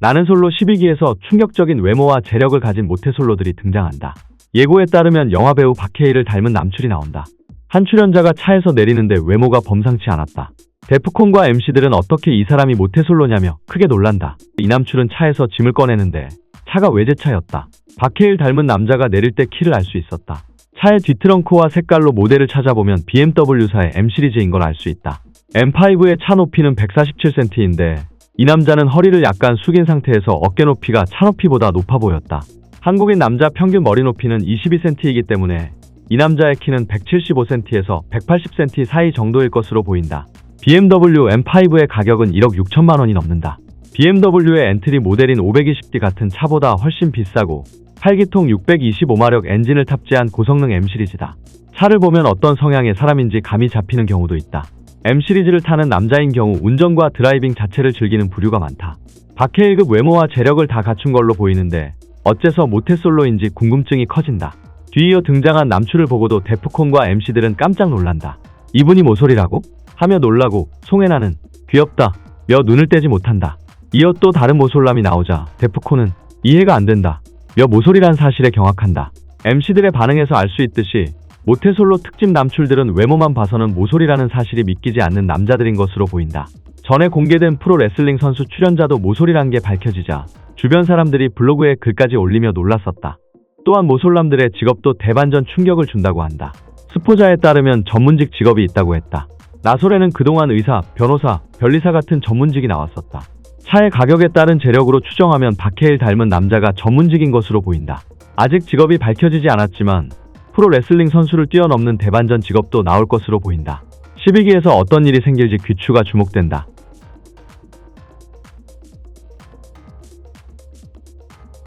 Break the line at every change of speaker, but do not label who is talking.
나는 솔로 12기에서 충격적인 외모와 재력을 가진 모태솔로들이 등장한다. 예고에 따르면 영화배우 박해일을 닮은 남출이 나온다. 한 출연자가 차에서 내리는데 외모가 범상치 않았다. 데프콘과 MC들은 어떻게 이 사람이 모태솔로냐며 크게 놀란다. 이 남출은 차에서 짐을 꺼내는데 차가 외제차였다. 박해일 닮은 남자가 내릴 때 키를 알 수 있었다. 차의 뒷트렁크와 색깔로 모델을 찾아보면 BMW사의 M 시리즈인 걸 알 수 있다. M5의 차 높이는 147cm인데 이 남자는 허리를 약간 숙인 상태에서 어깨 높이가 차 높이보다 높아 보였다. 한국인 남자 평균 머리 높이는 22cm이기 때문에 이 남자의 키는 175cm에서 180cm 사이 정도일 것으로 보인다. BMW M5의 가격은 1억 6천만 원이 넘는다. BMW의 엔트리 모델인 520D 같은 차보다 훨씬 비싸고 8기통 625마력 엔진을 탑재한 고성능 M 시리즈다. 차를 보면 어떤 성향의 사람인지 감이 잡히는 경우도 있다. M 시리즈를 타는 남자인 경우 운전과 드라이빙 자체를 즐기는 부류가 많다. 박해일급 외모와 재력을 다 갖춘 걸로 보이는데 어째서 모태솔로인지 궁금증이 커진다. 뒤이어 등장한 남출을 보고도 데프콘과 MC들은 깜짝 놀란다. 이분이 모솔이라고? 하며 놀라고 송혜나는 귀엽다. 며 눈을 떼지 못한다. 이어 또 다른 모솔남이 나오자 데프콘은 이해가 안 된다. 며 모솔이란 사실에 경악한다. MC들의 반응에서 알 수 있듯이 모태솔로 특집 남출들은 외모만 봐서는 모솔이라는 사실이 믿기지 않는 남자들인 것으로 보인다. 전에 공개된 프로 레슬링 선수 출연자도 모솔이란 게 밝혀지자 주변 사람들이 블로그에 글까지 올리며 놀랐었다. 또한 모솔남들의 직업도 대반전 충격을 준다고 한다. 스포자에 따르면 전문직 직업이 있다고 했다. 나솔에는 그동안 의사, 변호사, 변리사 같은 전문직이 나왔었다. 차의 가격에 따른 재력으로 추정하면 박해일 닮은 남자가 전문직인 것으로 보인다. 아직 직업이 밝혀지지 않았지만 프로 레슬링 선수를 뛰어넘는 대반전 직업도 나올 것으로 보인다. 12기에서 어떤 일이 생길지 귀추가 주목된다.